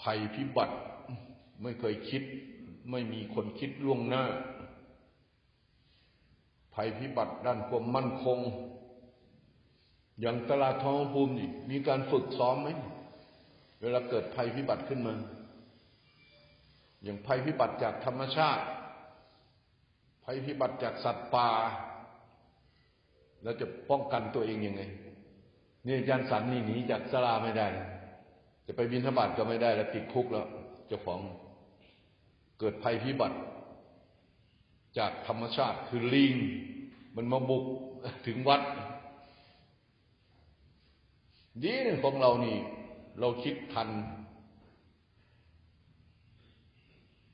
ภัยพิบัติ ไม่เคยคิด ไม่มีคนคิดล่วงหน้า ภัยพิบัติด้านความมั่นคง อย่างตลาดทองภูมิมีการฝึกซ้อมไหมเวลาเกิดภัยพิบัติขึ้นมา อย่างภัยพิบัติจากธรรมชาติ ภัยพิบัติจากสัตว์ป่าแล้วจะป้องกันตัวเองยังไง นี่อาจารย์สันนี่หนีจากสลาไม่ได้ จะไปบินทบาทก็ไม่ได้แล้วติดคุกแล้ว เจ้าของเกิดภัยพิบัติ จากธรรมชาติคือลิง มันมาบุกถึงวัด ดีนของเรานี่ เราคิดทัน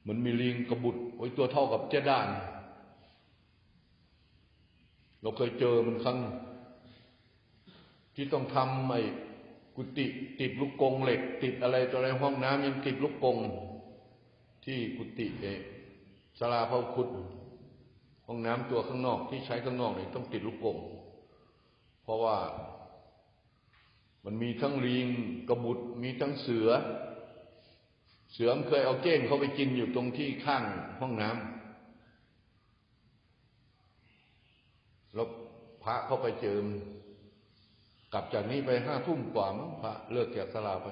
มันมีลิงกระบุดโอ้ยตัวเท่ากับเจ้ด้าน เราเคยเจอมันครั้งที่ต้องทำไอ้ กุฏิติดลูกกงเหล็ก ติดอะไรตัวอะไรห้องน้ำยังติดลูกกง ที่กุฏิเอสลาพระคุดห้องน้ำตัวข้างนอกที่ใช้ข้างนอกเนี่ยต้องติดลูกกง เพราะว่ามันมีทั้งลิงกระบุดมีทั้งเสือ เสือมเคยเอาเก้งเขาไปกินอยู่ตรงที่ข้างห้องน้ำแล้วพระเข้าไปเจิม กลับจากนี้ไปห้าทุ่มกว่ามั้งพระเลิกแกะสลาไป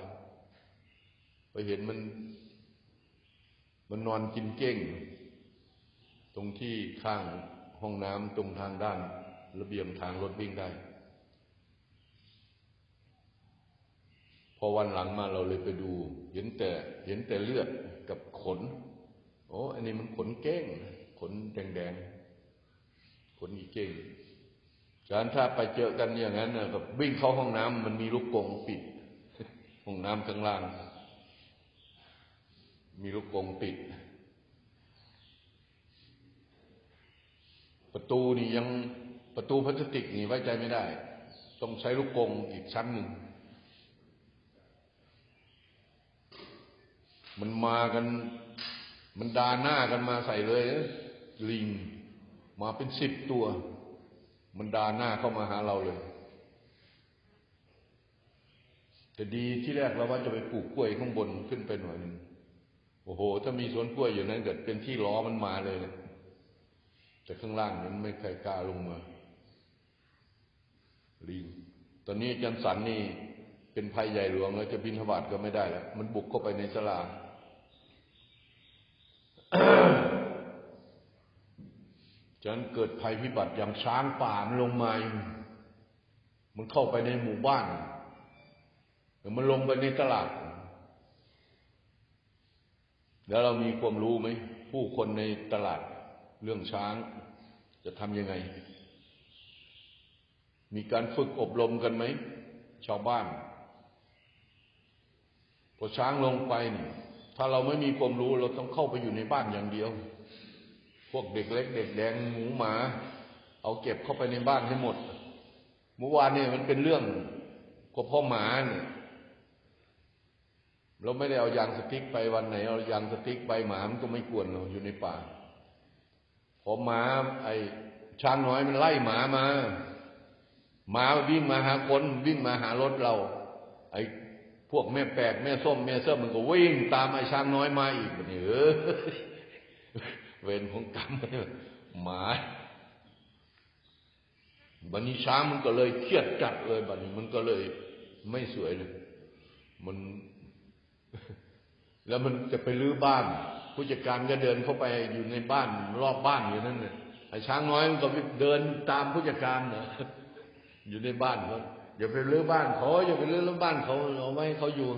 ไปเห็นมัน มันนอนกินเก้ง ตรงที่ข้างห้องน้ำตรงทางด้าน ระเบียงทางรถวิ่งได้ พอวันหลังมาเราเลยไปดู เห็นแต่ เห็นแต่เลือดกับขน โอ้อันนี้มันขนเก้ง ขนแดงๆขนอีเก้ง ฉะนั้นถ้าไปเจอกันอย่างนั้นนะกับวิ่งเข้าห้องน้ำมันมีลูกกงปิด ห้องน้ำข้างล่าง มีลูกกงปิด ประตูนี่ยังประตูพลาสติกนี่ไว้ใจไม่ได้ ต้องใช้ลูกกงอีกชั้นหนึ่ง มันมากัน มันดาหน้ากันมาใส่เลย ลิง มาเป็นสิบตัว มันดาหน้าเข้ามาหาเราเลย แต่ดีที่แรกเราว่าจะไปปลูกกล้วยข้างบนขึ้นไปหน่อยหนึ่งโอ้โห ถ้ามีสวนกล้วยอยู่นั้นเกิดเป็นที่ล้อมันมาเลยเลยแต่ข้างล่างนั้นไม่ใครกล้าลงมาลิงตอนนี้จันสันนี่เป็นภัยใหญ่หลวงแล้วจะบินทบาทก็ไม่ได้แล้วมันบุกเข้าไปในสลา ฉะนั้นเกิดภัยพิบัติอย่างช้างป่ามันลงมามันเข้าไปในหมู่บ้านหรือมันลงไปในตลาด แล้วเรามีความรู้ไหมผู้คนในตลาดเรื่องช้างจะทำยังไง มีการฝึกอบรมกันไหม ชาวบ้าน พอช้างลงไปนี่ถ้าเราไม่มีความรู้เราต้องเข้าไปอยู่ในบ้านอย่างเดียว วกเด็กเล็ก เด็กแดงหมูหมา เอาเก็บเข้าไปในบ้านให้หมด เมื่อวานเนี่ยมันเป็นเรื่องกับพ่อหมาเนี่ยเราไม่ได้เอายางสติ๊กไปวันไหนเอายางสติ๊กไปหมามันก็ไม่กวนเราอยู่ในป่าพอหมา ไอ้ช้างน้อยมันไล่หมามา หมาวิ่งมาหาคนวิ่งมาหารถเรา ไอ้พวกแม่แปลกแม่ส้มแม่เส้มมันก็วิ่งตามไอ้ช้างน้อยมาอีกนี่เออ เวรของกรรมหมาบันนี้ช้างมันก็เลยเครียดจัดเลยบันนี้มันก็เลยไม่สวยเลยมัน แล้วมันจะไปรื้อบ้าน ผู้จัดการก็เดินเข้าไปอยู่ในบ้านรอบบ้านอยู่นั่นเนี่ยไอ้ช้างน้อยมันก็เดินตามผู้จัดการเนะอยู่ในบ้านเขาอย่าไปรื้อบ้านเขาอย่าไปรื้อบ้านเขาเอาไว้เขาอยู่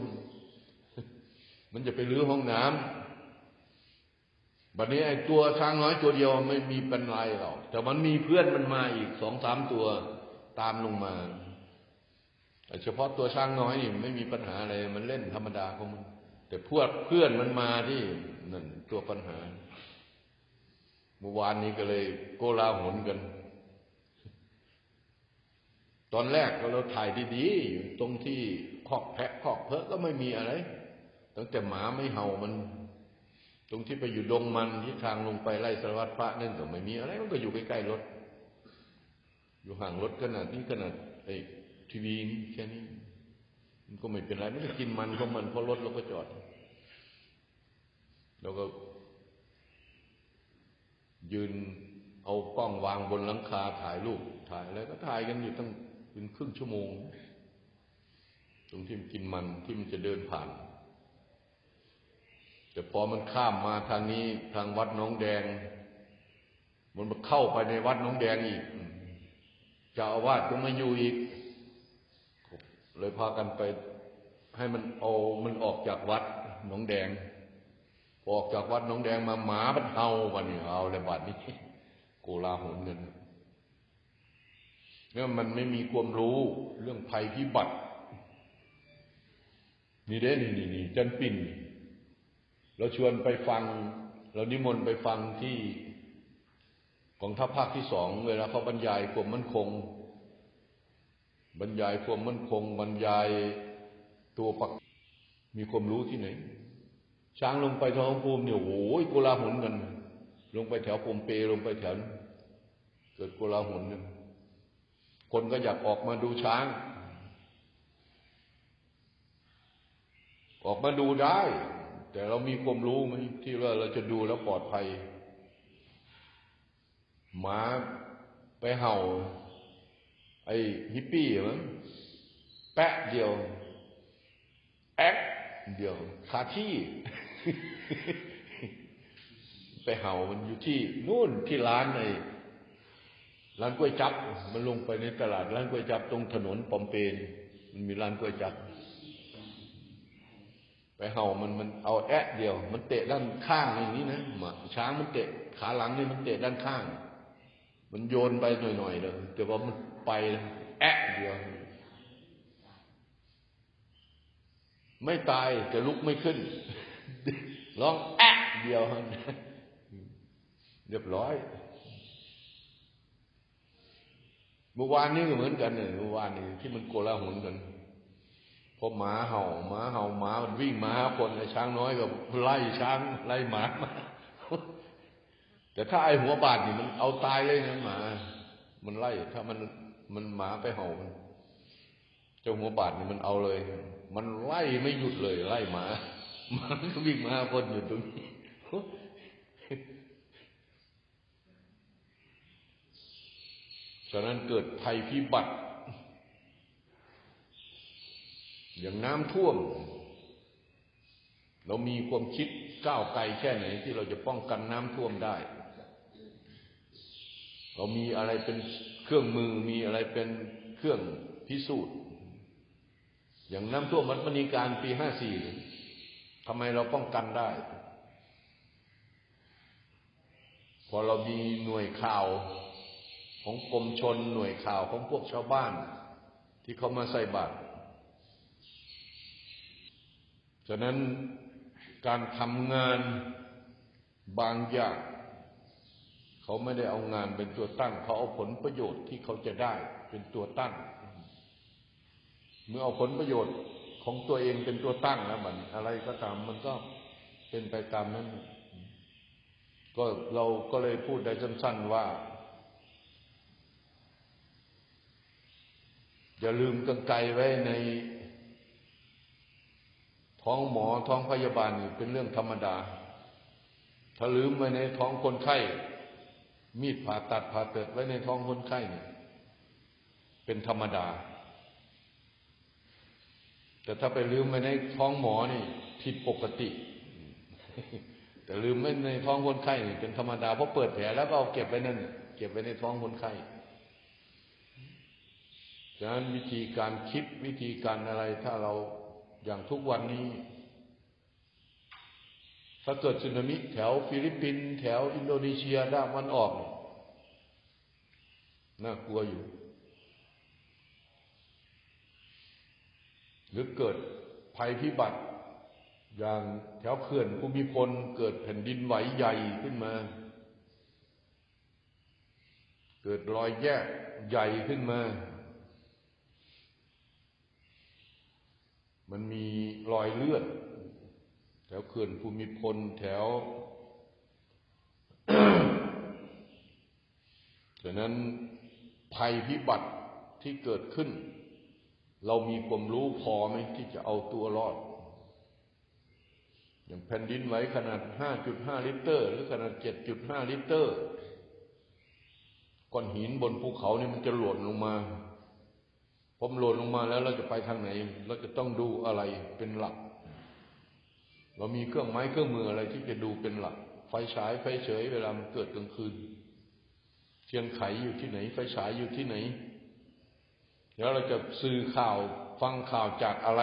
มันจะไปรื้อห้องน้ำ บัดนี้ไอ้ตัวช้างน้อยตัวเดียวไม่มีปัญหาหรอก แต่มันมีเพื่อนมันมาอีกสองสามตัวตามลงมาเฉพาะตัวช้างน้อยนี่ไม่มีปัญหาอะไรมันเล่นธรรมดาของมัน แต่พวกเพื่อนมันมาที่นั่นตัวปัญหาเมื่อวานนี้ก็เลยโกลาหลกัน ตอนแรกเราถ่ายดีๆอยู่ตรงที่คอกแพะคอกเพอะก็ไม่มีอะไร ตั้งแต่หมาไม่เห่ามัน ตรงที่ไปอยู่ดงมันที่ทางลงไปไล่สารวัตรพระนั่นก็ไม่มีอะไรมันก็อยู่ใกล้ๆรถ อยู่ห่างรถขนาดนี้ขนาดไอ้ทีวีนี่แค่นี้ มันก็ไม่เป็นไรไม่ได้กินมันของมันเพราะรถเราก็จอดแล้วก็ ยืนเอากล้องวางบนหลังคาถ่ายรูปถ่ายแล้วก็ถ่ายกันอยู่ตั้งเป็นครึ่งชั่วโมง ตรงที่มันกินมันที่มันจะเดินผ่าน แต่พอมันข้ามมาทางนี้ทางวัดน้องแดง มันมาเข้าไปในวัดน้องแดงอีกเจ้าอาวาสก็ไมาอยู่อีก เลยพากันไปให้มันเอามันออกจากวัดหนองแดง ออกจากวัดหนองแดงมาหมาบันเฮาวันนี้เอาเลยบัดนี้โกลาหลเงินเนี่ยมันไม่มีความรู้เรื่องภัยพิบัติ นี่เด้นี่นี่นี่จันปิ่น เราชวนไปฟัง เรานิมนต์ไปฟังที่กองทัพภาคที่สองเวลาเขาบรรยายความมั่นคง บรรยายความมั่นคง บรรยายตัวปักมีความรู้ที่ไหน ช้างลงไปท้องภูมิเนี่ยโอ้ยโกลาหลกัน ลงไปแถวปมเปลงไปแถวเกิดโกลาหลกันคนก็อยากออกมาดูช้าง ออกมาดูได้ แต่เรามีความรู้ไหมที่ว่าเราจะดูแล้วปลอดภัย หมาไปเห่า ไอ้ฮิปปี้มั้งแปะเดียว แอ๊กเดียวคาที่ ไปเห่ามันอยู่ที่นู่นที่ร้านไอ้ร้านกล้วยจับ มันลงไปในตลาดร้านกล้วยจับ ตรงถนนปอมเปนมันมีร้านกล้วยจับ ไปเห่ามันมันเอาแอะเดียว มันเตะด้านข้างอย่างนี้นะหมาช้างมันเตะขาหลังนี่มันเตะด้านข้าง มันโยนไปหน่อยๆเลยแต่ว่ามันไปแอะเดียว ไม่ตายแต่ลุกไม่ขึ้นร้องแอะเดียวเรียบร้อยเมื่อวานนี้ก็เหมือนกันเนี่ยเมื่อวานนี้ที่มันโกลาหลกัน พอหมาเห่าหมาเห่าหมามันวิ่งมาคนไอ้ช้างน้อยก็ไล่ช้างไล่หมามาแต่ถ้าไอ้หัวบาดนี่มันเอาตายเลยนะหมา มันไล่ ถ้ามันมันหมาไปเห่ามันเจ้าหัวบาดนี่มันเอาเลย มันไล่ไม่หยุดเลย ไล่หมาหมาก็วิ่งมาหาคนอยู่ตรงนี้ฉะนั้นเกิดภัยพิบัติ อย่างน้ำท่วม เรามีความคิดก้าวไกลแค่ไหนที่เราจะป้องกันน้ำท่วมได้ เรามีอะไรเป็นเครื่องมือมีอะไรเป็นเครื่องพิสูจน์ อย่างน้ำท่วมวัดมณีการปีห้าสี่ทำไมเราป้องกันได้ พอเรามีหน่วยข่าวของกรมชนหน่วยข่าวของพวกชาวบ้าน ที่เขามาใส่บาตร ฉะนั้นการทำงานบางอย่าง เขาไม่ได้เอางานเป็นตัวตั้ง เขาเอาผลประโยชน์ที่เขาจะได้เป็นตัวตั้ง เมื่อเอาผลประโยชน์ของตัวเองเป็นตัวตั้งแล้วมันอะไรก็ตามมันก็เป็นไปตามนั้น ก็เราก็เลยพูดได้สั้นๆว่า อย่าลืมกังไกไว้ใน ท้องหมอท้องพยาบาลนี่เป็นเรื่องธรรมดา ถ้าลืมไว้ในท้องคนไข้ มีดผ่าตัดผ่าเติดไว้ในท้องคนไข้เนี่ยเป็นธรรมดา แต่ถ้าไปลืมไว้ในท้องหมอนี่ผิดปกติ แต่ลืมไว้ในท้องคนไข้นี่เป็นธรรมดาเพราะเปิดแผลแล้วก็เอาเก็บไว้นั่นเก็บไว้ในท้องคนไข้ดังนั้นวิธีการคิดวิธีการอะไรถ้าเรา อย่างทุกวันนี้ ถ้าเกิดสึนามิแถวฟิลิปปินส์แถวอินโดนีเซียด้านวันออกน่ากลัวอยู่ หรือเกิดภัยพิบัติ อย่างแถวเขื่อนภูมิพลเกิดแผ่นดินไหวใหญ่ขึ้นมา เกิดรอยแยกใหญ่ขึ้นมา มันมีรอยเลือด แถวเขื่อนภูมิพลแถวฉะนั้นภัยพิบัติที่เกิดขึ้น เรามีความรู้พอไหมที่จะเอาตัวรอด อย่างแผ่นดินไหวขนาด 5.5 ลิตร หรือขนาด 7.5 ลิตรก้อนหินบนภูเขาเนี่ยมันจะหล่นลงมา พอมหล่นลงมาแล้วเราจะไปทางไหน เราจะต้องดูอะไรเป็นหลัก เรามีเครื่องไม้เครื่องมืออะไรที่จะดูเป็นหลัก ไฟฉายไฟเฉย เวลามันเกิดกลางคืนเทียนไขอยู่ที่ไหน ไฟฉายอยู่ที่ไหน แล้วเราจะสื่อข่าวฟังข่าวจากอะไร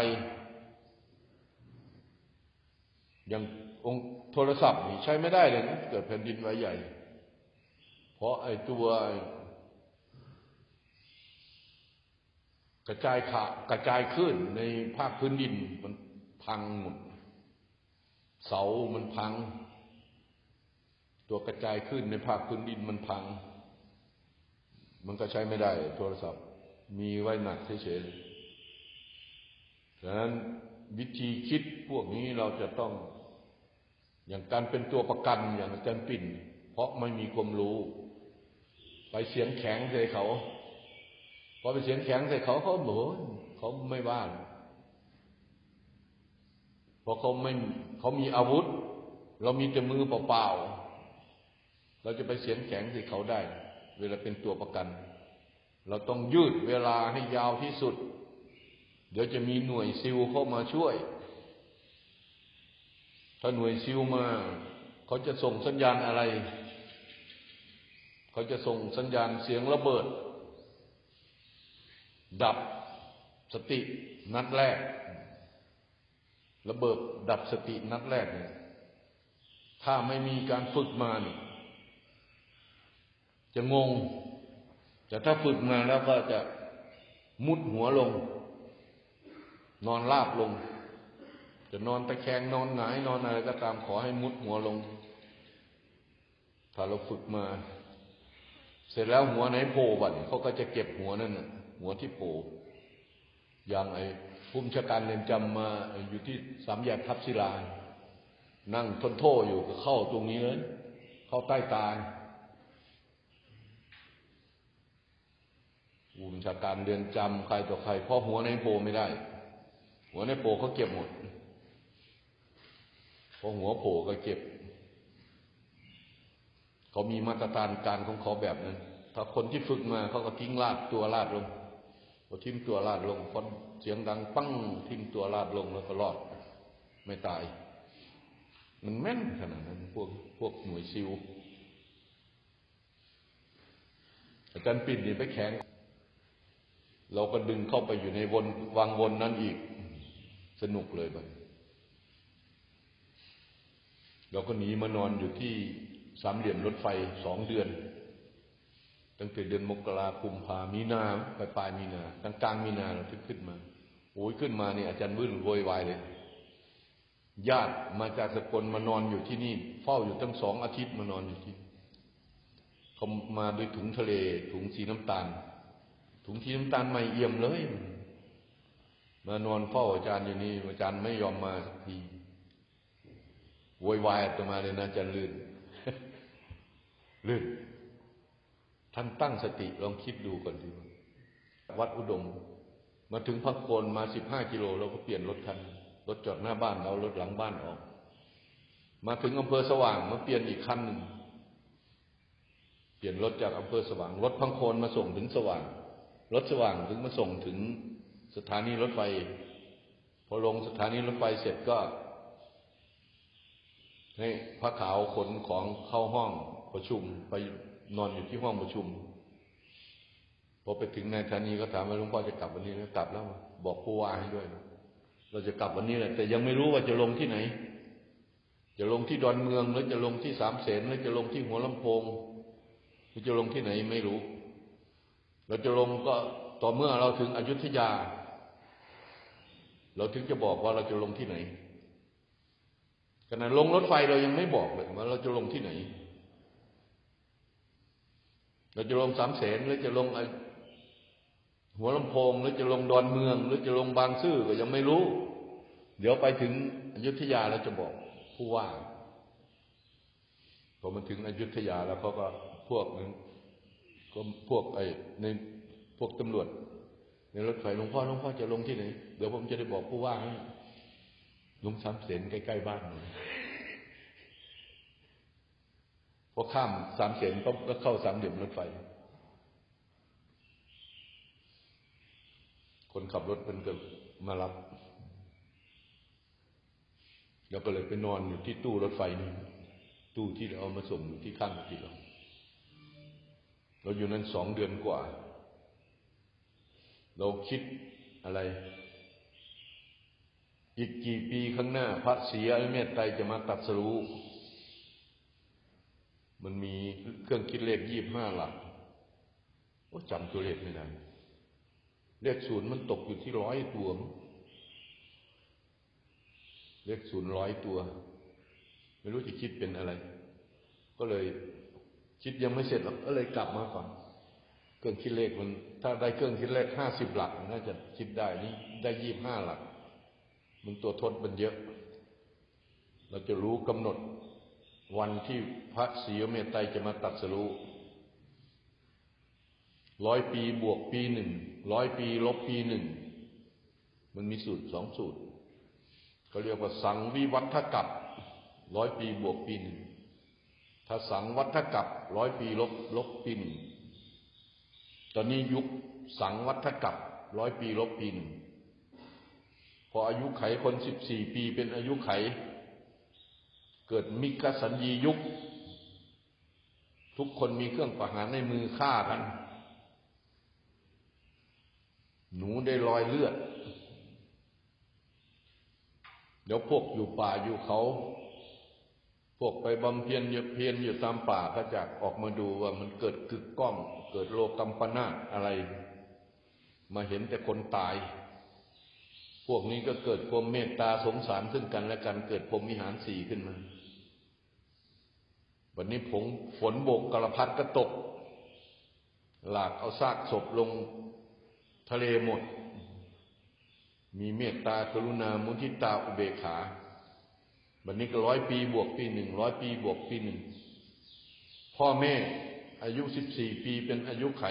อย่างองค์โทรศัพท์นี่ใช้ไม่ได้เลยนะเกิดแผ่นดินไหวใหญ่ เพราะไอ้ตัว กระจายขากระจายขึ้นในภาคพื้นดินมันพังหมด เสามันพัง ตัวกระจายขึ้นในภาคพื้นดินมันพัง มันก็ใช้ไม่ได้ โทรศัพท์มีไว้หนักเฉยๆดังนั้นวิธีคิดพวกนี้เราจะต้องอย่างการเป็นตัวประกันอย่างอาจารย์ปิ่น เพราะไม่มีความรู้ ไปเสียงแข็งใส่เขา พอไปเสียงแข็งใส่เขาเขาเหมเขาไม่ว่าเพราะเขาไม่เขามีอาวุธ เรามีแต่มือเปล่าๆเราจะไปเสียงแข็งใส่เขาได้ เวลาเป็นตัวประกัน เราต้องยืดเวลาให้ยาวที่สุด เดี๋ยวจะมีหน่วยซิลเข้ามาช่วย ถ้าหน่วยซิลมา เขาจะส่งสัญญาณอะไร เขาจะส่งสัญญาณเสียงระเบิด ดับสตินัดแรก ระเบิดดับสตินัดแรกเนี่ยถ้าไม่มีการฝึกมาเนี่ยจะงง แต่ถ้าฝึกมาแล้วก็จะมุดหัวลง นอนราบลง จะนอนตะแคงนอนหงายนอนอะไรก็ตามขอให้มุดหัวลง ถ้าเราฝึกมา เสร็จแล้วหัวไหนโผล่บัดเขาก็จะเก็บหัวนั่นน่ะ หัวที่โผล่อย่างไอ้ภูมิชาการเรียนจำมาอยู่ที่สามแยกทับศิลา นั่งทนโทษอยู่ก็เข้าตรงนี้เลย เข้าใต้ตาภูมิชาการเรียนจำใครต่อใครเพราะหัวในโผล่ไม่ได้ หัวในโผล่เขาเก็บหมดพอหัวโผล่ก็เก็บ เขามีมาตรฐานการของเขาแบบนั้น ถ้าคนที่ฝึกมาเขาก็ทิ้งลาดตัวลาดลง พอทิ้งตัวลาดลงคนเสียงดังปั้งทิ้งตัวลาดลงแล้วก็รอด ไม่ตาย มันแม่นขนาดนั้น พวกพวกหน่วยซิลอาจารย์ปิ่นนี่ไปแข่งเราก็ดึงเข้าไปอยู่ในวนวางวนนั้นอีก สนุกเลยไปเราก็หนีมานอนอยู่ที่สามเหลี่ยมรถไฟสองเดือน ตั้งแต่เดือนมกราคุมพามีนาปลายปลายมีนากลางกลางมีนาเราถึงขึ้นมาโอ้ยขึ้นมาเนี่ยอาจารย์วื่นโวยวายเลย ญาติมาจากสกลมานอนอยู่ที่นี่ เฝ้าอยู่ตั้งสองอาทิตย์มานอนอยู่ที่เขามาด้วยถุงทะเล ถุงสีน้ำตาล ถุงสีน้ำตาลไม่เอี่ยมเลย มานอนเฝ้าอาจารย์อยู่นี่อาจารย์ไม่ยอมมาสักทีโวยวายตัวมาเลยนะอาจารย์ลื่นลื่น ท่านตั้งสติลองคิดดูก่อนดีวัดอุดม มาถึงพักโคนมาสิบห้ากิโลเราก็เปลี่ยนรถคันรถจอดหน้าบ้านเรารถหลังบ้านออก มาถึงอำเภอสว่างมาเปลี่ยนอีกคันหนึ่งเปลี่ยนรถจากอำเภอสว่าง รถพังโคนมาส่งถึงสว่าง รถสว่างถึงมาส่งถึงสถานีรถไฟ พอลงสถานีรถไฟเสร็จก็ให้พระขาวขนของเข้าห้องประชุมไป นอนอยู่ที่ห้องประชุมพอไปถึงในสถานีก็ถามว่าหลวงพ่อจะกลับวันนี้ไหมกลับแล้ว บอกผู้ว่าให้ด้วยนะเราจะกลับวันนี้แหละแต่ยังไม่รู้ว่าจะลงที่ไหน จะลงที่ดอนเมืองหรือจะลงที่สามเสนหรือจะลงที่หัวลำโพงหรือจะลงที่ไหนไม่รู้ เราจะลงก็ต่อเมื่อเราถึงอยุธยา เราถึงจะบอกว่าเราจะลงที่ไหนขณะลงรถไฟเรายังไม่บอกเลยว่าเราจะลงที่ไหน เราจะลงสามเสนหรือจะลงหัวลำโพงหรือจะลงดอนเมือง หรือจะลงบางซื่อก็ยังไม่รู้ เดี๋ยวไปถึงอยุธยาเราจะบอกผู้ว่าพอมาถึงอยุธยาแล้วเขาก็พวกนึงก็พวกไอ้ในพวกตำรวจ ในรถไฟหลวงพ่อหลวงพ่อจะลงที่ไหน เดี๋ยวผมจะได้บอกผู้ว่าให้ลงสามเสนใกล้ๆบ้านหน่อย พอข้ามสามเสนปุ๊บก็เข้าสามเหลี่ยมรถไฟ คนขับรถเป็นก็มารับ แล้วก็เลยไปนอนอยู่ที่ตู้รถไฟนี่ตู้ที่เราเอามาส่งอยู่ที่ข้างที่เราเราอยู่นั้นสองเดือนกว่า เราคิดอะไร อีกกี่ปีข้างหน้า พระศรีอริยเมตไตรจะมาตัดสรู้ มันมีเครื่องคิดเลขยี่บห้าหลักโอ้จำตัวเลขไม่ได้เลขศูนย์มันตกอยู่ที่ร้อยตัว เลขศูนย์ร้อยตัว ไม่รู้จะคิดเป็นอะไร ก็เลยคิดยังไม่เสร็จหรอกก็เลยกลับมาก่อน เครื่องคิดเลขมัน ถ้าได้เครื่องคิดเลขห้าสิบหลักน่าจะคิดได้นี่ได้ยี่บห้าหลัก มันตัวทดมันเยอะ เราจะรู้กำหนด วันที่พระศรีเมตไตรจะมาตัดสรู้ร้อยปีบวกปีหนึ่งร้อยปีลบปีหนึ่งมันมีสูตรสองสูตรเขาเรียกว่าสังวิวัฒกับร้อยปีบวกปีหนึ่งถ้าสังวัฒกับร้อยปีลบลบปีหนึ่งตอนนี้ยุคสังวัฒกับร้อยปีลบปีหนึ่งพออายุไขคนสิบสี่ปีเป็นอายุไข เกิดมิกสัญญียุค ทุกคนมีเครื่องประหารในมือฆ่ากัน หนูได้รอยเลือด เดี๋ยวพวกอยู่ป่าอยู่เขา พวกไปบำเพ็ญเพียรอยู่ตามป่าก็จะออกมาดูว่ามันเกิดกึกก้อง เกิดโลกัมปนาตอะไร มาเห็นแต่คนตายพวกนี้ก็เกิดความเมตตาสงสารซึ่งกันและกันเกิดพรหมวิหารสี่ขึ้นมา วันนี้ผงฝนโบกกระพัดก็ตก หลากเอาซากศพลงทะเลหมด มีเมตตากรุณา มุทิตาอุเบกขา วันนี้ก็ร้อยปีบวกปีหนึ่งร้อยปีบวกปีหนึ่ง พ่อแม่อายุสิบสี่ปีเป็นอายุไข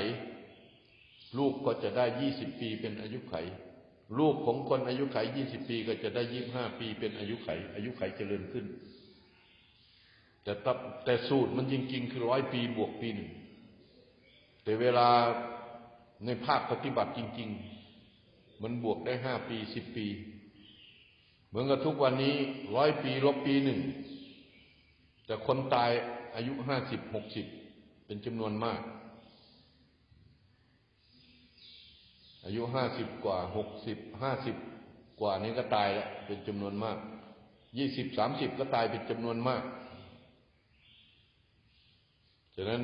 ลูกก็จะได้ยี่สิบปีเป็นอายุไข ลูกของคนอายุไขยี่สิบปีก็จะได้ยี่บห้าปีเป็นอายุไข อายุไขเจริญขึ้น แต่แต่สูตรมันจริง ๆ คือร้อยปีบวกปีหนึ่งแต่เวลาในภาคปฏิบัติจริง ๆ มันบวกได้ห้าปีสิบปี เหมือนกับทุกวันนี้ร้อยปีลบปีหนึ่ง แต่คนตายอายุห้าสิบหกสิบเป็นจำนวนมาก อายุห้าสิบกว่าหกสิบห้าสิบกว่านี้ก็ตายแล้วเป็นจำนวนมากยี่สิบสามสิบก็ตายเป็นจำนวนมาก ฉะนั้น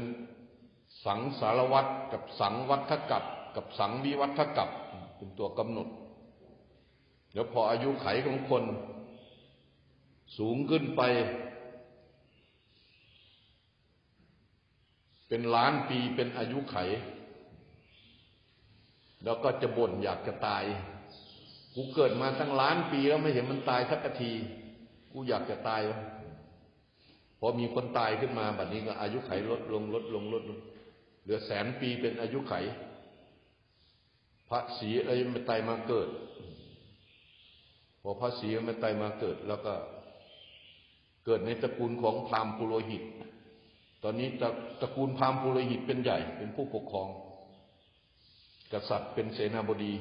สังสารวัตรกับสังวัฏกับกับสังวิวัฏกับเป็นตัวกำหนด แล้วพออายุไขของคน สูงขึ้นไป เป็นล้านปีเป็นอายุไข แล้วก็จะบ่นอยากจะตาย กูเกิดมาตั้งล้านปีแล้วไม่เห็นมันตายสักที กูอยากจะตาย พอมีคนตายขึ้นมาบัดนี้ก็อายุไขลดลงลดลงลดลงเหลือแสนปีเป็นอายุไข พระศรีอริยมตไรมาเกิด พอพระศรีอริยมตไรมาเกิด แล้วก็เกิดในตระกูลของพราหมณ์ปุโรหิต ตอนนี้ตระตระกูลพราหมณ์ปุโรหิตเป็นใหญ่เป็นผู้ปกครอง กษัตริย์เป็นเสนาบดี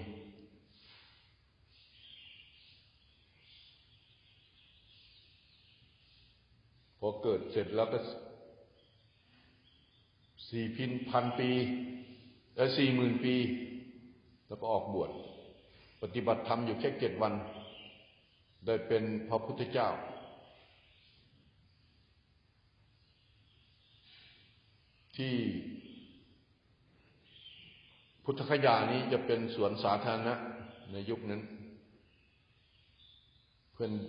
พอเกิดเสร็จแล้วก็สี่พินพันปีและสี่หมื่นปี แล้วก็ออกบวชปฏิบัติธรรมอยู่แค่เจ็ดวัน ได้เป็นพระพุทธเจ้า ที่พุทธคยานี้จะเป็นสวนสาธารณะในยุคนั้น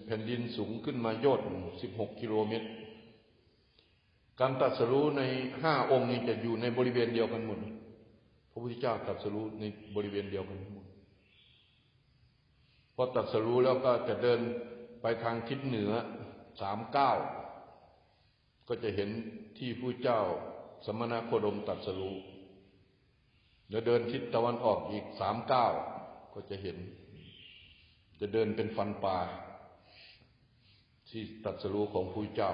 แผ่นดินสูงขึ้นมาโยดสิบหกกิโลเมตร การตัดสรู้ในห้าองค์นี้จะอยู่ในบริเวณเดียวกันหมด พระพุทธเจ้าตัดสรู้ในบริเวณเดียวกันหมดพอตัดสรู้แล้วก็จะเดินไปทางทิศเหนือสามเก้าก็จะเห็นที่ผู้เจ้าสมณโคดมตัดสรู้เดี๋ยวเดินทิศตะวันออกอีกสามเก้าก็จะเห็น จะเดินเป็นฟันปลาที่ตัดสรู้ของผู้เจ้า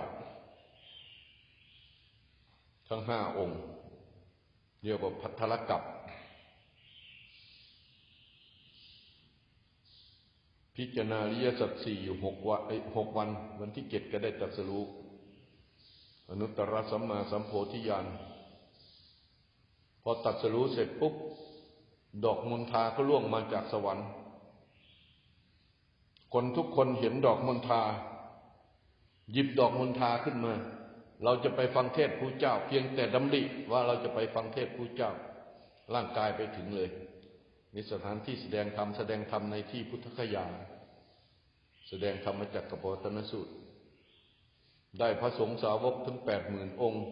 ทั้งห้าองค์เรียกว่าพัทธลกับพิจารณาริยสัจสี่อยู่หกวันเอ้ยหกวัน วันที่เจ็ดก็ได้ตรัสรู้อนุตตรสัมมาสัมโพธิญาณพอตรัสรู้เสร็จปุ๊บดอกมณฑาก็ล่วงมาจากสวรรค์ คนทุกคนเห็นดอกมณฑาหยิบดอกมณฑาขึ้นมา เราจะไปฟังเทศผู้เจ้า เพียงแต่ดำริว่าเราจะไปฟังเทศผู้เจ้า ร่างกายไปถึงเลย มีสถานที่แสดงธรรมแสดงธรรมในที่พุทธคยา แสดงธรรมจักรกับปตนสูตร ได้พระสงฆ์สาวกถึงแปดหมื่นองค์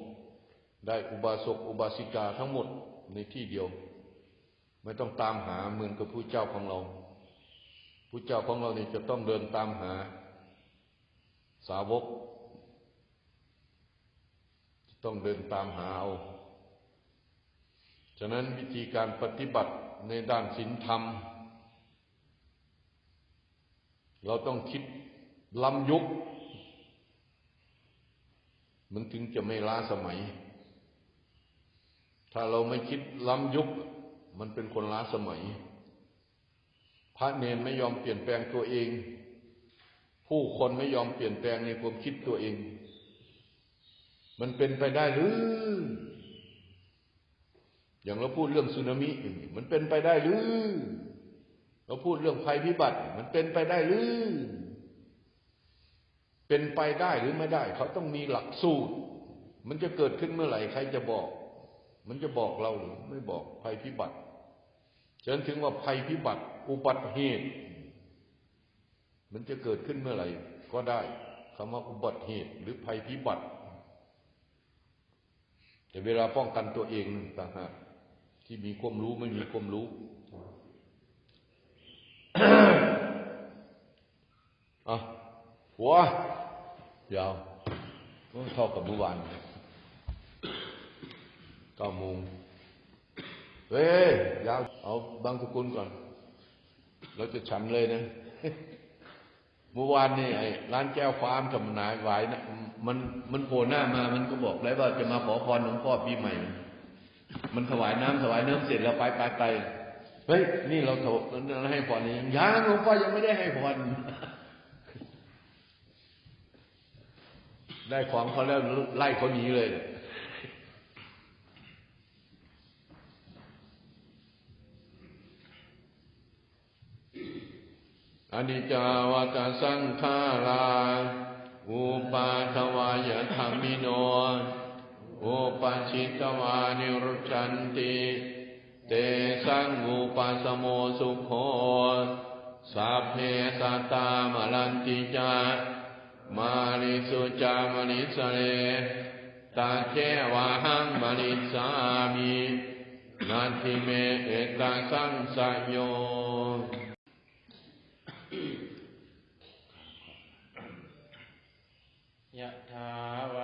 ได้อุบาสกอุบาสิกาทั้งหมดในที่เดียว ไม่ต้องตามหาเหมือนกับผู้เจ้าของเราผู้เจ้าของเรานี่จะต้องเดินตามหาสาวก ต้องเดินตามหาเอาฉะนั้นวิธีการปฏิบัติในด้านศีลธรรม เราต้องคิดล้ำยุค มันถึงจะไม่ล้าสมัย ถ้าเราไม่คิดล้ำยุค มันเป็นคนล้าสมัย พระเนนไม่ยอมเปลี่ยนแปลงตัวเอง ผู้คนไม่ยอมเปลี่ยนแปลงในความคิดตัวเอง มันเป็นไปได้หรือ อย่างเราพูดเรื่องสึนามิมันเป็นไปได้หรือ เราพูดเรื่องภัยพิบัติ มันเป็นไปได้หรือ เป็นไปได้หรือไม่ได้ เขาต้องมีหลักสูตร มันจะเกิดขึ้นเมื่อไหร่ใครจะบอก มันจะบอกเราหรือไม่บอกภัยพิบัติฉะนั้นถึงว่าภัยพิบัติ อุบัติเหตุ มันจะเกิดขึ้นเมื่อไหร่ก็ได้คำว่าอุบัติเหตุหรือภัยพิบัติ แต่เวลาป้องกันตัวเองต่างหากที่มีความรู้ไม่มีความรู้อะหัวยาวเท่ากับเมื่อวานเก้าโมงเฮ้ยยาวเอาบางสกุลก่อน เราจะฉันเลยนะ เมื่อวานนี่ไอ้ร้านแก้วฟาร์มกับนายหวายนะมันมันโผล่หน้ามามันก็บอกแล้วว่าจะมาขอพรหลวงพ่อปีใหม่ มันถวายน้ำถวายเนื้อเสร็จแล้วไปไปไปเฮ้ยนี่เราถวายให้พรนี่ยังหลวงพ่อยังไม่ได้ให้พรได้ของเขาแล้วไล่เขาหนีเลย อนิจจาวตสังขาราอุปาทวายธรรมิโนอุปชิตวานิรุชันติเตสังอุปสโมสุโขสัพเพสัตตามลันติจามาริสุจามริสเรตาเจวะหังมริสามินันทิเมเอตาสังสยโย ยะถาวา